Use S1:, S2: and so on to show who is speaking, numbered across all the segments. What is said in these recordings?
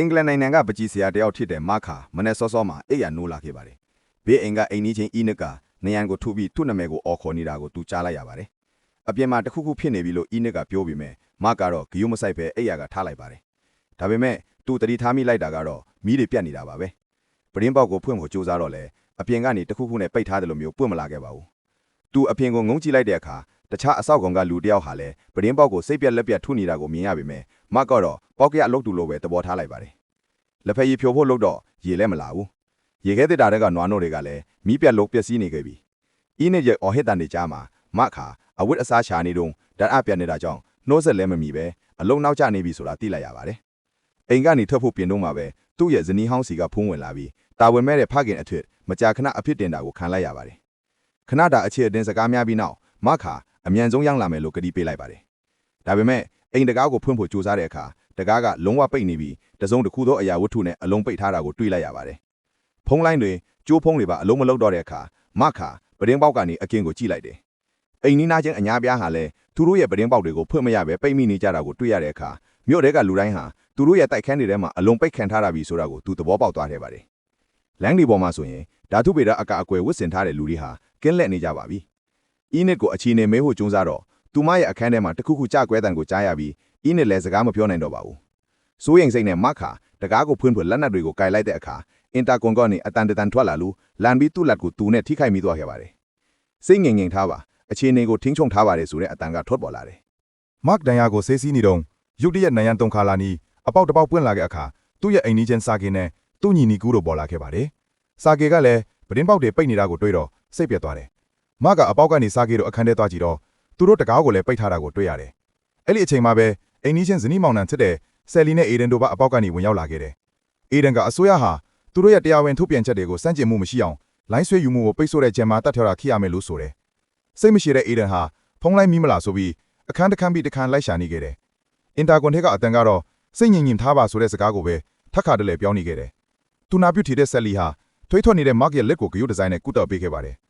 S1: အင်္ဂလန်နိုင်ငံကပကြီးဆရာတယောက်ဖြစ်တဲ့မာခါမနေ့စောစောမှာအိပ်ရနိုးလာခဲ့ပါတယ်ဘေးအိမ်ကအိမ်နီးချင်းအီနစ်ကနယံကိုထုပြီးသူ့နာမည်ကိုအော်ခေါ်နေတာကိုသူကြားလိုက်ရပါတယ်အပြင်မှာတစ်ခုခုဖြစ်နေပြီလို့အီနစ်ကပြောပြီးမဲ့မာကတော့ဂယုမဆိုင်ပဲအိပ်ရကထားလိုက်ပါတယ်ဒါပေမဲ့သူတတိထားမိလိုက်တာကတော့မီးတွေပြတ်နေတာပါပဲပရင်းပေါက်ကိုဖွင့်ဖို့ကြိုးစားတော့လဲအပြင်ကနေတစ်ခုခုနဲ့ပိတ်ထားတယ်လို့မျိုးပွင့်မလာခဲ့ပါဘူးသူအပြင်ကိုငုံကြည့်လိုက်တဲ့အခါ တခြားအဆောက်ကောင်ကလူတစ်ယောက်ဟာလည်းပရင်းပေါက်ကိုစိတ်ပြက်လက်ပြက်ထုနေတာကိုမြင်ရပေမဲ့မတ်ကတော့ပေါက်ကရအလုတ်တူလိုပဲသဘောထားလိုက်ပါတယ်လက်ဖက်ရည်ဖြိုဖို့လုပ်တော့ရေလည်းမလာဘူးရေခဲတစ်တာတဲ့ကနွားနို့တွေကလည်းမီးပြက်လို့ပျက်စီးနေခဲ့ပြီအင်းနဲ့ရဲ့အော်ဟစ်တန်တွေကြားမှာမတ်ခါအဝတ်အစားရှာနေတော့ဓာတ်အပြက်နေတာကြောင့်နှိုးဆက်လည်းမမီပဲအလုံးနောက်ကျနေပြီဆိုတာသိလိုက်ရပါတယ်အိမ်ကနေထွက်ဖို့ပြင်တော့မှပဲသူ့ရဲ့ဇနီးဟောင်းစီကဖုံးဝင်လာပြီးတာဝန်မဲ့တဲ့ဖခင်အထွတ်မကြာခဏအဖြစ်တင်တာကိုခံလိုက်ရပါတယ်ခဏတာအခြေအတင်စကားများပြီးနောက်မခါ အမြန်ဆုံးရောက်လာမယ်လို့ကတိပေးလိုက်ပါတယ်ဒါပေမဲ့အိမ်တကားကိုဖွင့်ဖို့ကြိုးစားတဲ့အခါတကားကလုံးဝပိတ်နေပြီးတစုံတစ်ခုသောအရာဝတ္ထုနဲ့အလုံးပိတ်ထားတာကိုတွေ့လိုက်ရပါတယ်ဖုံးလိုင်းတွေကျိုးဖုံးတွေပါအလုံးမလုံးတော့တဲ့အခါမခါပဒင်းပေါက်ကနေအကင်ကိုကြည့်လိုက်တယ်အိမ်နီးနားချင်းအညာပြားဟာလည်းသူတို့ရဲ့ပဒင်းပေါက်တွေကိုဖွင့်မရပဲပိတ်မိနေကြတာကိုတွေ့ရတဲ့အခါမြို့တဲကလူတိုင်းဟာသူတို့ရဲ့တိုက်ခန်းတွေထဲမှာအလုံးပိတ်ခံထားတာပြီဆိုတာကိုသူသဘောပေါက်သွားခဲ့ပါတယ်လမ်းဒီပေါ်မှာဆိုရင်ဓာတုပေဒအကအကွယ်ဝတ်ဆင်ထားတဲ့လူတွေဟာကင်းလက်နေကြပါပြီ။ အီနစ်ကိုအခြေအနေမဲဖို့ကြုံစားတော့သူမရဲ့အခန်းထဲမှာတခုခုကြကွဲတန်ကိုကြားရပြီးအီနစ်လည်းစကားမပြောနိုင်တော့ပါဘူး။စိုးရိမ်စိတ်နဲ့မခါတကားကိုဖွင့်ဖွင့်လက်နက်တွေကိုကင်လိုက်တဲ့အခါအင်တာကွန်ကော့နေအတန်တန်ထွက်လာလို့လန်ပြီးသူ့လက်ကိုသူနဲ့ထိခိုက်မိသွားခဲ့ပါတယ်။စိတ်ငြိမ်ငြိမ်ထားပါအခြေအနေကိုထိန်းချုပ်ထားပါတယ်ဆိုတဲ့အတန်ကထွက်ပေါ်လာတယ်
S2: မတ်ဒန်ယာကိုဆေးစီးနေတော့ရုတ်တရက်နယံတုံခါလာနီအပေါက်တစ်ပေါက်ပွင့်လာတဲ့အခါသူ့ရဲ့အိမ်နီးချင်းစာကေနဲ့သူ့ညီနီကူတို့ပေါ်လာခဲ့ပါတယ်။စာကေကလည်းပဒင်းပေါက်တွေပိတ်နေတာကိုတွေ့တော့စိတ်ပြက်သွားတယ်။ မတ်ကအပေါက်ကနေစာကေတို့အခန်းထဲသွားကြည့်တော့သူတို့တကားကိုလည်းပိတ်ထားတာကိုတွေ့ရတယ်။အဲ့ဒီအချိန်မှာပဲအိမ်နီးချင်းဇနီးမောင်နှံဖြစ်တဲ့ဆယ်လီနဲ့အေဒန်တို့ကအပေါက်ကနေဝင်ရောက်လာခဲ့တယ်။အေဒန်ကအစိုးရဟာသူတို့ရဲ့တရားဝင်ထုတ်ပြန်ချက်တွေကိုစန့်ကျင်မှုမရှိအောင်လိုင်းဆွဲယူမှုကိုပိတ်ဆို့တဲ့ဂျမ်မာတတ်ထော်တာခိရမယ်လို့ဆိုတယ်။စိတ်မရှိတဲ့အေဒန်ဟာဖုံးလိုက်မိမလားဆိုပြီးအခန်းတစ်ခန်းပြီးတစ်ခန်းလိုက်ရှာနေခဲ့တယ်။အင်တာကွန်ထက်ကအတန်ကတော့စိတ်ငြိမ်ငြိမ်ထားပါဆိုတဲ့စကားကိုပဲထပ်ခါတလဲပြောနေခဲ့တယ်။သူနာပြုထီတဲ့ဆက်လီဟာထွေးထွက်နေတဲ့ mark ရဲ့လက်ကိုဂရုဒီဇိုင်းနဲ့ကုတောက်ပေးခဲ့ပါတယ်။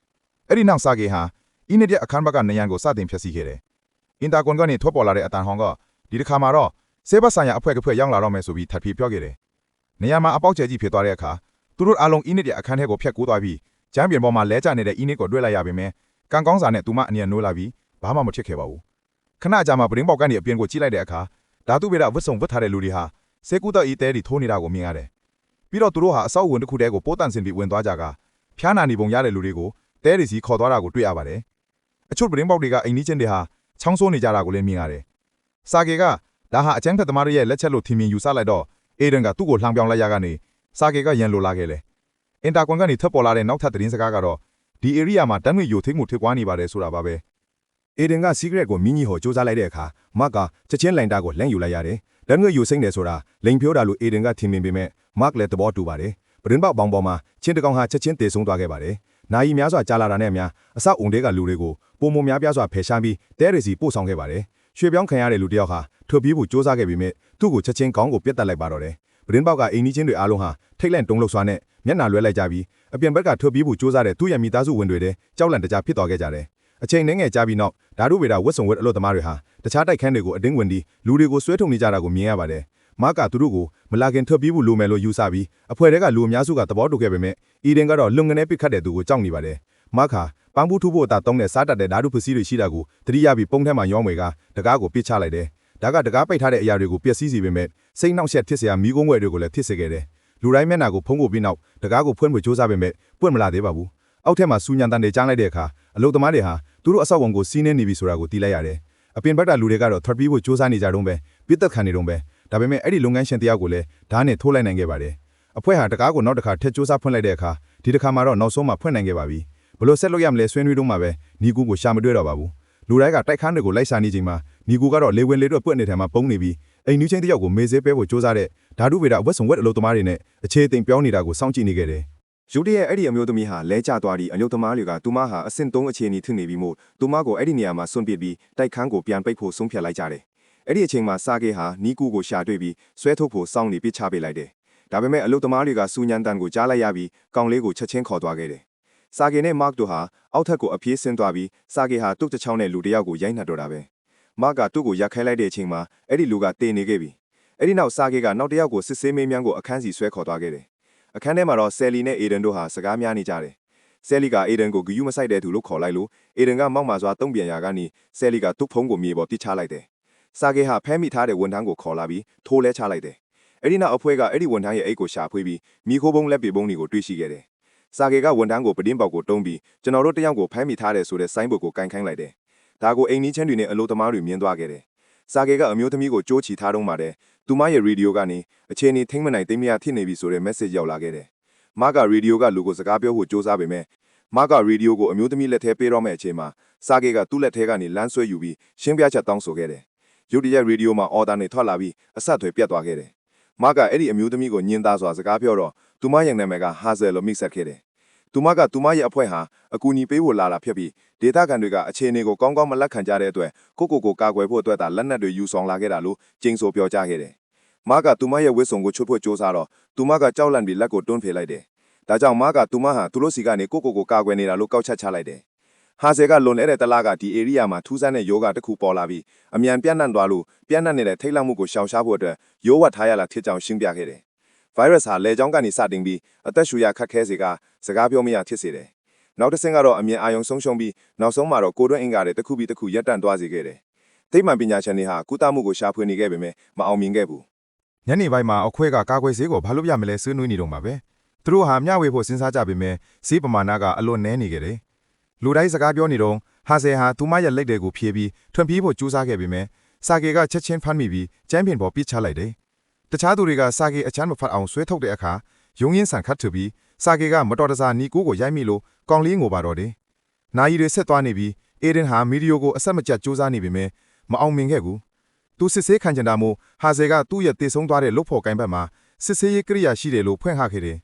S2: အဲ့ဒီနောက်စာကေဟာအင်းနေတဲ့အခန်းဘက်ကနေရန်ကိုစတင်ဖျက်ဆီးခဲ့တယ်။အင်တာကွန်ကနေထွက်ပေါ်လာတဲ့အတန်ဟောင်းကဒီတစ်ခါမှာတော့ဆေးဘတ်ဆိုင်ရာအဖွဲ့ကဖွဲ့ရောက်လာတော့မယ်ဆိုပြီးထပ်ပြီးပြောခဲ့တယ်။နေရာမှာအပေါက်ကျဲကြီးဖြစ်သွားတဲ့အခါသူတို့အားလုံးအင်းနေတဲ့အခန်းထဲကိုဖျက်ကူးသွားပြီးကျမ်းပြင်ပေါ်မှာလဲကျနေတဲ့အင်းနစ်ကိုတွေ့လိုက်ရပေမယ့်ကံကောင်းစာနဲ့သူမအနီးနိုးလာပြီးဘာမှမဖြစ်ခဲ့ပါဘူး။ခဏကြာမှပရင်းပေါက်ကနေအပြင်ကိုကြည့်လိုက်တဲ့အခါဓာတုဗေဒဝတ်စုံဝတ်ထားတဲ့လူတွေဟာစေကူတောက်ဤတဲတွေထိုးနေတာကိုမြင်ရတယ်။ပြီးတော့သူတို့ဟာအဆောက်အဝင်တစ်ခုတည်းကိုပိုးတန်စင်ပြီးဝင်သွားကြကဖျားနာနေပုံရတဲ့လူတွေကို တဲတွေစီခေါ်သွားတာကိုတွေ့ရပါတယ်။အချို့ပရင်းပေါက်တွေကအိမ်နီးချင်းတွေဟာချောင်းဆိုးနေကြတာကိုလည်းမြင်ရတယ်။စာကေကဒါဟာအကျန်းဖက်သမားတွေရဲ့လက်ချက်လို့ထင်မြင်ယူဆလိုက်တော့အေဒန်ကသူ့ကိုလှောင်ပြောင်လိုက်ရကနေစာကေကရန်လိုလာခဲ့လေ။အင်တာကွန်ကနေထပ်ပေါ်လာတဲ့နောက်ထပ်သတင်းစကားကတော့ဒီ area မှာတန်းငွေယိုထိတ်မှုထွေးကွားနေပါတယ်ဆိုတာပါပဲ။
S3: အေဒင်ကစီးကရက်ကိုမြင်းကြီးဟောစူးစမ်းလိုက်တဲ့အခါမတ်ကချက်ချင်းလိုင်တာကိုလန့်ယူလိုက်ရတယ်။တန်းငွေယူစိမ့်တယ်ဆိုတာလိန်ဖြိုးတာလို့အေဒင်ကထင်မြင်ပေမဲ့မတ်လည်းသဘောတူပါတယ်။ပရင်ပေါက်ပေါင်ပေါ်မှာချင်းတကောင်ဟာချက်ချင်းတည်ဆုံးသွားခဲ့ပါတယ်။ နာယီများစွာကြာလာတာနဲ့အများအဆောက်အုံတွေကလူတွေကိုပုံမများပြားစွာဖယ်ရှားပြီးတဲရီစီပို့ဆောင်ခဲ့ပါတယ်။ရွှေပြောင်းခံရတဲ့လူတစ်ယောက်ဟာထွက်ပြေးဖို့စူးစမ်းခဲ့ပေမဲ့သူ့ကိုချက်ချင်းကောင်းကိုပြတ်တက်လိုက်ပါတော့တယ်။ပရင်ပေါက်ကအိမ်နီးချင်းတွေအားလုံးဟာထိတ်လန့်တုန်လှုပ်စွာနဲ့မျက်နှာလွှဲလိုက်ကြပြီးအပြင်ဘက်ကထွက်ပြေးဖို့စူးစမ်းတဲ့သူ့ရဲ့မိသားစုဝင်တွေတဲ့ကြောက်လန့်တကြားဖြစ်သွားခဲ့ကြတယ်။အချိန်နှင်းငယ်ကြာပြီးနောက်ဓာတုဗေဒဝတ်စုံဝတ်အလို့သမားတွေဟာတခြားတိုက်ခန်းတွေကိုအတင်းဝင်ပြီးလူတွေကိုဆွဲထုတ်နေကြတာကိုမြင်ရပါတယ်။ မားကသူတို့ကိုမလာခင်ထွက်ပြေးဖို့လိုမယ်လို့ယူဆပြီးအဖွဲတွေကလူအများစုကသဘောတူခဲ့ပေမဲ့အီဒင်ကတော့လွန်ငနေပစ်ခတ်တဲ့သူကိုကြောက်နေပါတယ်။မားကပန်းဘူးထုဖို့အသာတုံးတဲ့စားတတ်တဲ့ဓာတုပစ္စည်းတွေရှိတာကိုတတိယပြီးပုံထဲမှာရောင်းဝယ်ကတကားကိုပစ်ချလိုက်တယ်။ဒါကတကားပိတ်ထားတဲ့အရာတွေကိုပျက်စီးစေပေမဲ့စိတ်နှောက်ယှက်ဖြစ်စရာမိကုန်းွယ်တွေကိုလည်းဖြစ်စေခဲ့တယ်။လူတိုင်းမျက်နှာကိုဖုံးဖို့ပြီးနောက်တကားကိုဖွင့်ဖို့စူးစမ်းပေမဲ့ပွင့်မလာသေးပါဘူး။အောက်ထက်မှာစူညံတန်တွေကြားလိုက်တဲ့အခါအလုသမားတွေဟာသူတို့အဆောက်အုံကိုစီးနှင်းနေပြီဆိုတာကိုသိလိုက်ရတယ်။အပြင်ဘက်ကလူတွေကတော့ထွက်ပြေးဖို့စူးစမ်းနေကြတုန်းပဲပြစ်သက်ခံနေတုန်းပဲ ဒါပေမဲ့အဲ့ဒီလုပ်ငန်းရှင်တယောက်ကိုလည်းဓာတ်နဲ့ထိုးလိုက်နိုင်ခဲ့ပါတယ်။အဖွဲ့ဟာတကားကိုနောက်တစ်ခါထက်စူးစမ်းဖွင့်လိုက်တဲ့အခါဒီတစ်ခါမှာတော့နောက်ဆုံးမှဖွင့်နိုင်ခဲ့ပါပြီ။ဘလို့ဆက်လို့ရမလဲဆွေးနွေးတော့မှပဲနီကူကိုရှာမတွေ့တော့ပါဘူး။လူတိုင်းကတိုက်ခန်းတွေကိုလိုက်ရှာနေချိန်မှာနီကူကတော့လေဝင်လေတော့ပွက်နေတယ်မှာပုံနေပြီးအိမ်နူးချင်းတယောက်ကိုမေးစေးပဲဖို့စူးစမ်းတဲ့ဓာတုဗေဒအဝတ်စုံဝက်အလုပ်သမားတွေနဲ့အခြေအသိပြောနေတာကိုစောင့်ကြည့်နေခဲ့တယ်။
S4: ရုတ်တရက်အဲ့ဒီအမျိုးသမီးဟာလဲကျသွားပြီးအယုတ်သမားတွေကသူမဟာအဆင့်3အခြေအနေဖြစ်နေပြီမို့သူမကိုအဲ့ဒီနေရာမှာစွန့်ပစ်ပြီးတိုက်ခန်းကိုပြန်ပိတ်ဖို့ဆုံးဖြတ်လိုက်ကြတယ်။ အဲ့ဒီအချိန်မှာစာကေဟာနီကူကိုရှာတွေ့ပြီးဆွဲထုတ်ဖို့စောင့်နေပစ်ချပေးလိုက်တယ်။ဒါပေမဲ့အယုတ်သမားတွေကစူညံတန်ကိုကြားလိုက်ရပြီးကောင်လေးကိုချက်ချင်းခေါ်သွားခဲ့တယ်။စာကေနဲ့မာ့တို့ဟာအောက်ထပ်ကိုအပြေးဆင်းသွားပြီးစာကေဟာတုတ်တစ်ချောင်းနဲ့လူတစ်ယောက်ကိုရိုက်နှက်တော့တာပဲ။မာ့ကသူ့ကိုရက်ခဲလိုက်တဲ့အချိန်မှာအဲ့ဒီလူကတေနေခဲ့ပြီ။အဲ့ဒီနောက်စာကေကနောက်တစ်ယောက်ကိုစစ်ဆေးမေးမြန်းကိုအခန်းစီဆွဲခေါ်သွားခဲ့တယ်အခန်းထဲမှာတော့ဆယ်လီနဲ့အေဒန်တို့ဟာစကားများနေကြတယ်ဆယ်လီကအေဒန်ကိုဂယူးမဆိုင်တဲ့သူလို့ခေါ်လိုက်လို့အေဒန်ကမောက်မာစွာတုံ့ပြန်ရာကနေဆယ်လီကသူ့ဖုန်းကိုမြေပေါ်ပစ်ချလိုက်တယ် စာကေဟာဖမ်းမိထားတဲ့ဝန်ထမ်းကိုခေါ်လာပြီးထိုးလဲချလိုက်တယ်အဲ့ဒီနောက်အဖွဲကအဲ့ဒီဝန်ထမ်းရဲ့အိတ်ကိုရှာဖွေပြီးမိခိုးပုံးလက်ပေပုံးတွေကိုတွေ့ရှိခဲ့တယ်စာကေကဝန်ထမ်းကိုပတင်းပေါက်ကိုတုံးပြီးကျွန်တော်တို့တယောက်ကိုဖမ်းမိထားတယ်ဆိုတဲ့ဆိုင်းဘုတ်ကိုကန်ခိုင်းလိုက်တယ်ဒါကိုအိမ်နီးချင်းတွေနဲ့အလို့သမားတွေမြင်သွားခဲ့တယ်စာကေကအမျိုးသမီးကိုကြိုးချီထားတော့မှတဲ့သူမရဲ့ရေဒီယိုကနေအခြေအနေထိမ့်မနိုင်သိမ်းမရဖြစ်နေပြီဆိုတဲ့ message ရောက်လာခဲ့တယ်မကရေဒီယိုကလူကိုစကားပြောဖို့စူးစမ်းပေမဲ့မကရေဒီယိုကိုအမျိုးသမီးလက်ထဲပေးတော့မဲ့အချိန်မှာစာကေကသူ့လက်ထဲကနေလမ်းဆွဲယူပြီးရှင်းပြချက်တောင်းဆိုခဲ့တယ် ရုတ်တရက်ရေဒီယိုမှာအော်ဒါနဲ့ထွက်လာပြီးအဆက်အသွယ်ပြတ်သွားခဲ့တယ်မကအဲ့ဒီအမျိုးသမီးကိုညင်သားစွာစကားပြောတော့သူမရဲ့နာမည်ကဟာဇယ်လို့မိတ်ဆက်ခဲ့တယ်သူမကသူမရဲ့အဖွဲ့ဟာအကူအညီပေးဖို့လာတာဖြစ်ပြီးဒေတာကန်တွေကအခြေအနေကိုကောင်းကောင်းမလက်ခံကြတဲ့အတွက်ကိုကိုကိုကာကွယ်ဖို့အတွက်သာလက်နက်တွေယူဆောင်လာခဲ့တာလို့ကျင်းဆိုပြောကြားခဲ့တယ်။မားကသူမရဲ့ဝစ်စုံကိုချွတ်ဖို့စ조사တော့သူမကကြောက်လန့်ပြီးလက်ကိုတွန်းဖေလိုက်တယ်။ဒါကြောင့်မားကသူမဟာသူတို့စီကနေကိုကိုကိုကာကွယ်နေတာလို့ကောက်ချက်ချလိုက်တယ်။ ဟာဆယ်ကလွန်နေတဲ့တလားကဒီ area မှာထူးဆန်းတဲ့ယောဂတစ်ခုပေါ်လာပြီးအမြန်ပြန့်နှံ့သွားလို့ပြန့်နှံ့နေတဲ့ထိတ်လန့်မှုကိုရှောင်ရှားဖို့အတွက်ရိုးဝတ်ထားရလာဖြစ်ကြောင်းရှင်းပြခဲ့တယ်။ virus ဟာလေကြောင်းကနေစတင်ပြီးအသက်ရှူရခက်ခဲစေကစကားပြောမရဖြစ်စေတယ်။နောက်တစ်ဆင့်ကတော့အမြင်အာရုံဆုံးရှုံးပြီးနောက်ဆုံးမှာတော့ကိုယ်တွင်းအင်္ဂါတွေတစ်ခုပြီးတစ်ခုရပ်တန့်သွားစေခဲ့တယ်။သိပ္ပံပညာရှင်တွေဟာကုသမှုကိုရှာဖွေနေခဲ့ပေမဲ့မအောင်မြင်ခဲ့ဘူး
S2: ညနေပိုင်းမှာအခွဲကကာကွယ်ဆေးကိုဘာလို့ပြမလဲဆွေးနွေးနေတော့မှာပဲသူတို့ဟာမျှဝေဖို့စဉ်းစားကြပေမဲ့ဈေးပမာဏကအလွန်နည်းနေကြတယ် လူတိုင်းစကားပြောနေတော့ဟာဆယ်ဟာသူမရဲ့လက်တွေကိုဖြေပြီးထွန်ပြေးဖို့ကြိုးစားခဲ့ပေမဲ့စာကေကချက်ချင်းဖမ်းမိပြီးကျမ်းပြင်ပေါ်ပြစ်ချလိုက်တယ်တခြားသူတွေကစာကေအချမ်းမဖတ်အောင်ဆွဲထုတ်တဲ့အခါယုံရင်ဆန်ခတ်ထပြီးစာကေကမတော်တဆနီကိုကိုရိုက်မိလို့ကောင်းလေးငိုပါတော့တယ်နာယီတွေဆက်သွားနေပြီးအေဒင်ဟာမီဒီယိုကိုအဆက်မကျတ်ကြိုးစားနေပေမဲ့မအောင်မြင်ခဲ့ဘူးသူစစ်ဆေးခံချင်တာမို့ဟာဆယ်ကသူ့ရဲ့တည်ဆုံးသွားတဲ့လုတ်ဖို့ကိုင်းဘက်မှာစစ်ဆေးရေးကိရိယာရှိတယ်လို့ဖွင့်ဟခဲ့တယ်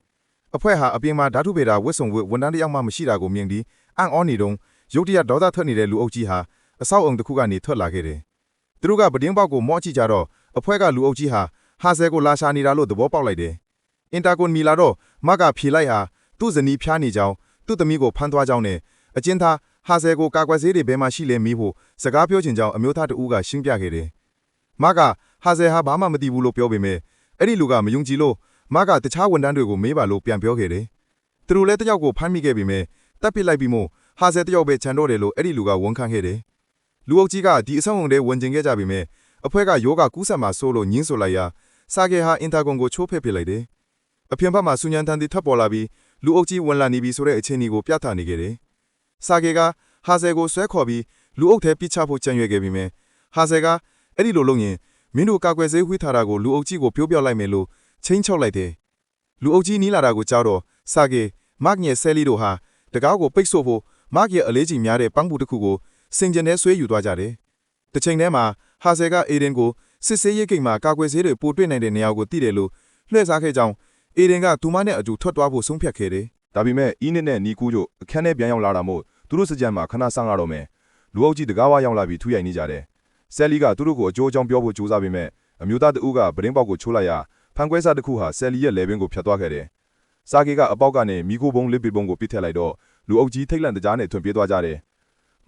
S2: အဖွဲဟာအပြင်မှာဓာတုဗေဒဝစ်စုံဝစ်ဝန်ထမ်းတစ်ယောက်မှမရှိတာကိုမြင်ပြီး အံ့ဩနေတုံးရုတ်တရက်ဒေါသထွက်နေတဲ့လူအုပ်ကြီးဟာအဆောက်အုံတစ်ခုကနေထွက်လာခဲ့တယ်။သူတို့ကပတင်းပေါက်ကိုမော့ကြည့်ကြတော့အဖွဲကလူအုပ်ကြီးဟာဟာဆယ်ကိုလာရှာနေတာလို့သဘောပေါက်လိုက်တယ်။အင်တာကွန်မီလာတော့မကဖြေလိုက်ဟာသူ့ဇနီးဖျားနေကြောင်းသူ့သမီးကိုဖမ်းသွားကြောင်းနဲ့အကျဉ်းသားဟာဆယ်ကိုကာကွယ်ဆေးတွေဘယ်မှာရှိလဲမေးဖို့စကားပြောချင်ကြောင်းအမျိုးသားတဦးကရှင်းပြခဲ့တယ်။မကဟာဆယ်ဟာဘာမှမသိဘူးလို့ပြောပေမဲ့အဲ့ဒီလူကမယုံကြည်လို့မကတခြားဝန်ထမ်းတွေကိုမေးပါလို့ပြန်ပြောခဲ့တယ်။သူတို့လည်းတယောက်ကိုဖမ်းမိခဲ့ပေမဲ့ တပ်ပစ်လိုက်ပြီးမို့ဟာဆယ်တယောက်ပဲခြံတော့တယ်လို့အဲ့ဒီလူကဝန်ခံခဲ့တယ်။လူအုပ်ကြီးကဒီအဆောင်အုံထဲဝင်ကျင်ခဲ့ကြပေမဲ့အဖွဲကယောဂကူးဆက်မှာစိုးလို့ညင်းဆိုလိုက်ရာစာကေဟာအင်တာကွန်ကိုချိုးဖက်ပစ်လိုက်တယ်။အပြင်ဘက်မှာဆူညံတန်တီထပ်ပေါ်လာပြီးလူအုပ်ကြီးဝင်လာနေပြီဆိုတဲ့အခြေအနေကိုပြသနေခဲ့တယ်။စာကေကဟာဆယ်ကိုဆွဲခေါ်ပြီးလူအုပ်ထဲပြစ်ချဖို့ကြံရွယ်ခဲ့ပြီးမဲ့ဟာဆယ်ကအဲ့ဒီလိုလုပ်ရင်မင်းတို့ကာကွယ်ဆေးဝှေးထားတာကိုလူအုပ်ကြီးကိုပြောပြလိုက်မယ်လို့ချင်းချောက်လိုက်တယ်။လူအုပ်ကြီးနီးလာတာကိုကြောက်တော့စာကေမတ်ငယ်ဆဲလီတို့ဟာ တကားကိုပိတ်ဆို့ဖို့မတ်ရဲ့အလေးကြီးများတဲ့ပန်းပူတစ်ခုကိုစင်ကြင်ထဲဆွဲယူသွားကြတယ်။တစ်ချိန်တည်းမှာဟာဆယ်ကအေဒင်ကိုစစ်ဆေးရေးကိတ်မှာကာကွယ်ဆေးတွေပို့တွေ့နိုင်တဲ့နေရာကိုသိတယ်လို့လှည့်စားခဲ့ကြောင်းအေဒင်ကသူမနဲ့အတူထွက်သွားဖို့ဆုံးဖြတ်ခဲ့တယ်
S3: ဒါပေမဲ့အီးနစ်နဲ့နီကူးတို့အခန်းထဲပြန်ရောက်လာတာမို့သူတို့စကြံမှာခဏဆန့်ရတော့မယ်လူအုပ်ကြီးတကားဝရောက်လာပြီးထူရိုက်နေကြတယ်ဆယ်လီကသူတို့ကိုအကျိုးအကြောင်းပြောဖို့ကြိုးစားပေမဲ့အမျိုးသားတဦးကပရင်းပေါက်ကိုချိုးလိုက်ရာဖန်ကွဲစားတစ်ခုဟာဆယ်လီရဲ့လေဘင်းကိုဖျက်သွားခဲ့တယ် စာကေကအပေါက်ကနေမီကိုဘုံလစ်ပီဘုံကိုပစ်ထည့်လိုက်တော့လူအုပ်ကြီးထိတ်လန့်တကြားနဲ့ထွန်ပြေးသွားကြတယ်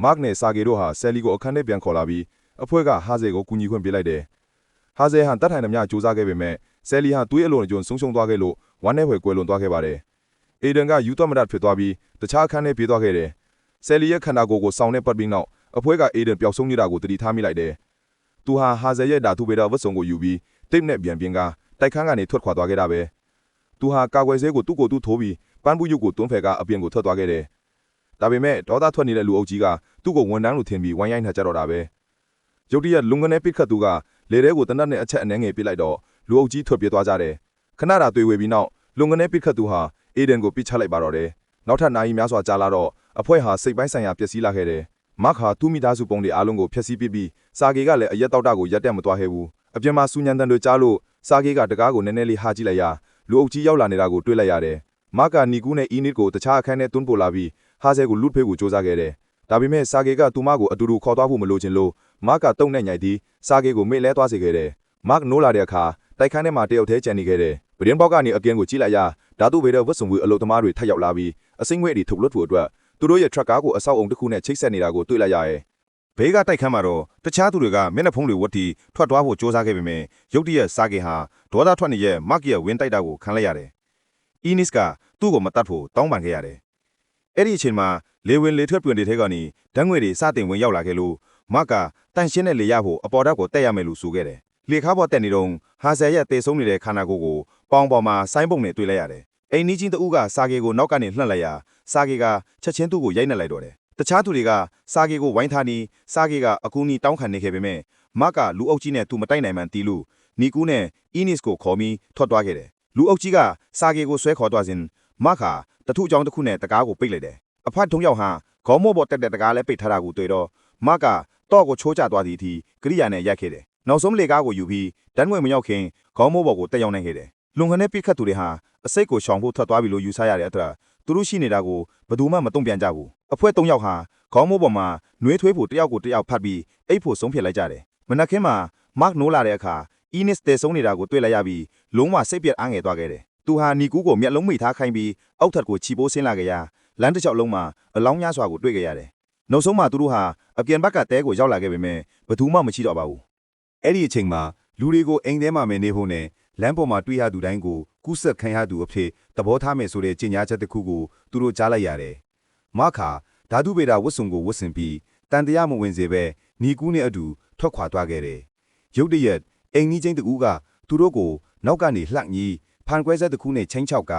S3: မတ်နဲ့စာကေတို့ဟာဆယ်လီကိုအခန်းထဲပြန်ခေါ်လာပြီးအဖွဲကဟာဇေကိုကူညီခွင့်ပေးလိုက်တယ်ဟာဇေဟန်တတ်ထိုင်သမျှစူးစမ်းခဲ့ပေမဲ့ဆယ်လီဟာသွေးအလွန်အကျွံဆုံးရှုံးသွားခဲ့လို့ဝမ်းနဲ့ဖွယ်ကွယ်လွန်သွားခဲ့ပါတယ်အေဒန်ကယူသမဒတ်ဖြစ်သွားပြီးတခြားအခန်းထဲပြေးသွားခဲ့တယ်ဆယ်လီရဲ့ခန္ဓာကိုယ်ကိုစောင်းနဲ့ပတ်ပြီးနောက်အဖွဲကအေဒန်ပျောက်ဆုံးနေတာကိုတတိထားမိလိုက်တယ်သူဟာဟာဇေရဲ့ဓာတုဗေဒဝတ်စုံကိုယူပြီးတိတ်နဲ့ပြန်ပြင်းကတိုက်ခန်းကနေထွက်ခွာသွားခဲ့တာပဲ သူဟာကာကွယ်ဆေးကိုသူ့ကိုယ်သူထိုးပြီးပန်းပူးရုပ်ကိုတွန်းဖယ်ကအပြင်ကိုထွက်သွားခဲ့တယ်ဒါပေမဲ့ဒေါသထွက်နေတဲ့လူအုပ်ကြီးကသူ့ကိုဝန်တန်းလို့ထင်ပြီးဝိုင်းရိုင်းထားကြတော့တာပဲရုတ်တရက်လုံကနေပစ်ခတ်သူကလေထဲကိုတနတ်နဲ့အချက်အနှဲငယ်ပစ်လိုက်တော့လူအုပ်ကြီးထွက်ပြေးသွားကြတယ်ခဏတာတွေ့ဝေပြီးနောက်လုံကနေပစ်ခတ်သူဟာအေဒန်ကိုပစ်ချလိုက်ပါတော့တယ်နောက်ထပ်နိုင်များစွာကြာလာတော့အဖွဲ့ဟာစိတ်ပိုင်းဆိုင်ရာပျက်စီးလာခဲ့တယ်မတ်ဟာသူ့မိသားစုပုံတွေအားလုံးကိုဖျက်ဆီးပစ်ပြီးစာကေကလည်းအရက်တောက်တာကိုရက်တက်မသွားခဲ့ဘူးအပြင်မှာစူညံတန်တွေကြားလို့စာကေကတကားကိုနည်းနည်းလေးဟာကြည့်လိုက်ရ လူအုပ်ကြီးရောက်လာနေတာကိုတွေ့လိုက်ရတယ်မတ်ကနီကူးနဲ့အီနစ်ကိုတခြားအခန်းထဲတွန်းပို့လာပြီးဟာဆဲကိုလူတ်ဖေးကိုစူးစမ်းခဲ့တယ်ဒါပေမဲ့စာကေကသူမကိုအတူတူခေါ်သွားဖို့မလိုချင်လို့မတ်ကတုံနဲ့ညိုက်ပြီးစာကေကိုမေ့လဲသွားစေခဲ့တယ်မတ်နိုးလာတဲ့အခါတိုက်ခန်းထဲမှာတယောက်တည်းကျန်နေခဲ့တယ်ပဒင်းပေါက်ကနေအပြင်ကိုကြည့်လိုက်ရဓာတုဗေဒဝတ်စုံဝီအလုသမားတွေထပ်ရောက်လာပြီးအစိမ့်ငွေ့တွေထုတ်လွတ်ဖို့အတွက်သူတို့ရဲ့ truck ကားကိုအဆောက်အုံတစ်ခုနဲ့ချိတ်ဆက်နေတာကိုတွေ့လိုက်ရတယ် ဘေးကတိုက်ခန်းမှာတော့တခြားသူတွေကမျက်နှာဖုံးတွေဝတ်ပြီးထွက်သွားဖို့စ조사ခဲ့ပေမဲ့ရုတ်တရက်စာကေဟာဒေါသထွက်နေတဲ့မတ်ကရဲ့ဝင်းတိုက်တာကိုခံလိုက်ရတယ်။အီနစ်ကသူ့ကိုမတတ်ဖို့တောင်းပန်ခဲ့ရတယ်။အဲ့ဒီအချိန်မှာလေဝင်လေထွက်တွင်တွေထဲကနေဓာတ်ငွေတွေစတင်ဝင်ရောက်လာခဲ့လို့မတ်ကတန်ရှင်းတဲ့လေရဖို့အပေါ်ဓာတ်ကိုတက်ရမယ်လို့ဆိုခဲ့တယ်။လေခါပေါ်တက်နေတော့ဟာဆယ်ရဲ့တေဆုံးနေတဲ့ခန္ဓာကိုယ်ကိုပေါင်ပေါ်မှာဆိုင်းပုံနဲ့တွေ့လိုက်ရတယ်။အိမ်နီးချင်းတဦးကစာကေကိုနောက်ကနေလှန့်လိုက်ရာစာကေကချက်ချင်းသူ့ကိုရိုက်နှက်လိုက်တော့တယ်။ တခြားသူတွေကစာကေကိုဝိုင်းထားနီးစာကေကအကူအညီတောင်းခံနေခဲ့ပေမဲ့မတ်ကလူအုပ်ကြီးနဲ့သူမတိုက်နိုင်မှန်းတီးလို့နီကူးနဲ့အီနစ်ကိုခေါ်ပြီးထွက်သွားခဲ့တယ်။လူအုပ်ကြီးကစာကေကိုဆွဲခေါ်သွားစဉ်မတ်ကတထုအကြောင်းတစ်ခုနဲ့တကားကိုပိတ်လိုက်တယ်။အဖတ်ထုံရောက်ဟာခေါင်းမိုးပေါ်တက်တဲ့တကားလည်းပိတ်ထားတာကိုတွေ့တော့မတ်ကတော့ကိုချိုးချသွားသည့်အထိကရိယာနဲ့ရိုက်ခဲ့တယ်။နောက်ဆုံးလေကားကိုယူပြီးတန်းငွေမရောက်ခင်ခေါင်းမိုးပေါ်ကိုတက်ရောက်နိုင်ခဲ့တယ်။လွန်ခနဲ့ပိတ်ခတ်သူတွေဟာအစိတ်ကိုရှောင်ဖို့ထွက်သွားပြီလို့ယူဆရတဲ့အတွက် သူတို့ရှိနေတာကိုဘယ်သူမှမတုံ့ပြန်ကြဘူး။အဖွဲ့၃ယောက်ဟာခေါင်းမိုးပေါ်မှာနှွေးထွေးဖို့တယောက်ကိုတယောက်ဖတ်ပြီးအိတ်ဖို့ဆုံးဖြတ်လိုက်ကြတယ်။မနက်ခင်းမှာမတ်နိုးလာတဲ့အခါအီနစ်တဲဆုံးနေတာကိုတွေ့လိုက်ရပြီးလုံးဝစိတ်ပြတ်အားငယ်သွားခဲ့တယ်။သူဟာနီကူးကိုမျက်လုံးမိထားခိုင်းပြီးအောက်ထပ်ကိုချီပိုးဆင်းလာခဲ့ရာလမ်းတစ်လျှောက်လုံးမှာအလောင်းများစွာကိုတွေ့ခဲ့ရတယ်။နောက်ဆုံးမှာသူတို့ဟာအပြန်ဘက်ကတဲကိုရောက်လာခဲ့ပေမဲ့ဘယ်သူမှမရှိတော့ပါဘူး။အဲ့ဒီအချိန်မှာလူတွေကိုအိမ်ထဲမှာမနေဖို့နဲ့လမ်းပေါ်မှာတွေ့ရသူတိုင်းကို ကူးဆက်ခံရသူအဖြစ်သဘောထားမယ်ဆိုတဲ့ကြေညာချက်တစ်ခုကိုသူတို့ကြားလိုက်ရတယ်။မခါဓာတုဗေဒဝတ်စုံကိုဝတ်ဆင်ပြီးတန်တရားမဝင်စေပဲနီကူးနဲ့အတူထွက်ခွာသွားခဲ့တယ်။ရုတ်တရက်အိမ်ကြီးချင်းတူကသူတို့ကိုနောက်ကနေလှန့်ကြီးဖန်ခွဲဆက်တစ်ခုနဲ့ချင်းချောက်က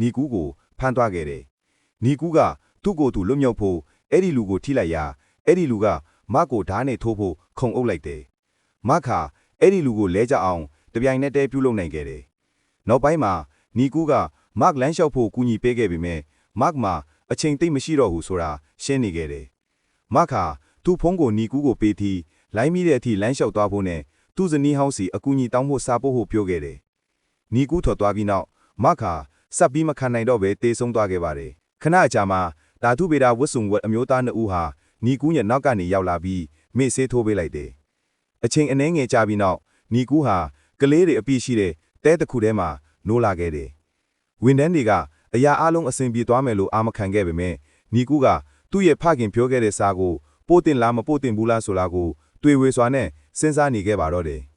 S3: နီကူးကိုဖမ်းသွားခဲ့တယ်။နီကူးကသူ့ကိုယ်သူလွတ်မြောက်ဖို့အဲ့ဒီလူကိုထိလိုက်ရာအဲ့ဒီလူကမကိုဓာတ်နဲ့ထိုးဖို့ခုံအုပ်လိုက်တယ်။မခါအဲ့ဒီလူကိုလဲကြအောင်တပြိုင်နက်တည်းပြုလုပ်နိုင်ခဲ့တယ်။ နောက်ပိုင်းမှာနီကူးကမတ်လန်းလျှောက်ဖို့ကူညီပေးခဲ့ပေမဲ့မတ်မှာအချိန်သိမ့်မရှိတော့ဘူးဆိုတာရှင်းနေခဲ့တယ်။မခါသူ့ဖုန်းကိုနီကူးကိုပေးပြီးလိုင်းမိတဲ့အထိလမ်းလျှောက်သွားဖို့နဲ့သူ့ဇနီးဟောင်းစီအကူအညီတောင်းဖို့စာပို့ဖို့ပြောခဲ့တယ်။နီကူးထွက်သွားပြီးနောက်မခါစပ်ပြီးမခံနိုင်တော့ပဲတေးဆုံးသွားခဲ့ပါတယ်။ခဏအကြာမှာဓာတုဗေဒဝတ်စုံဝတ်အမျိုးသားနှစ်ဦးဟာနီကူးရဲ့နောက်ကနေရောက်လာပြီးမေ့ဆေးထိုးပေးလိုက်တယ်။အချိန်အနည်းငယ်ကြာပြီးနောက်နီကူးဟာကလေးတွေအပြည့်ရှိတဲ့ တဲတစ်ခုထဲမှာနိုးလာခဲ့တယ်။ဝန်ထမ်းတွေကအရာအလုံးအဆင်ပြေသွားမယ်လို့အာမခံခဲ့ပေမဲ့နီကူးကသူ့ရဲ့ဖခင်ပြောခဲ့တဲ့စာကိုပို့တင်လားမပို့တင်ဘူးလားဆိုတာကိုတွေ့ဝေစွာနဲ့စဉ်းစားနေခဲ့ပါတော့တယ်။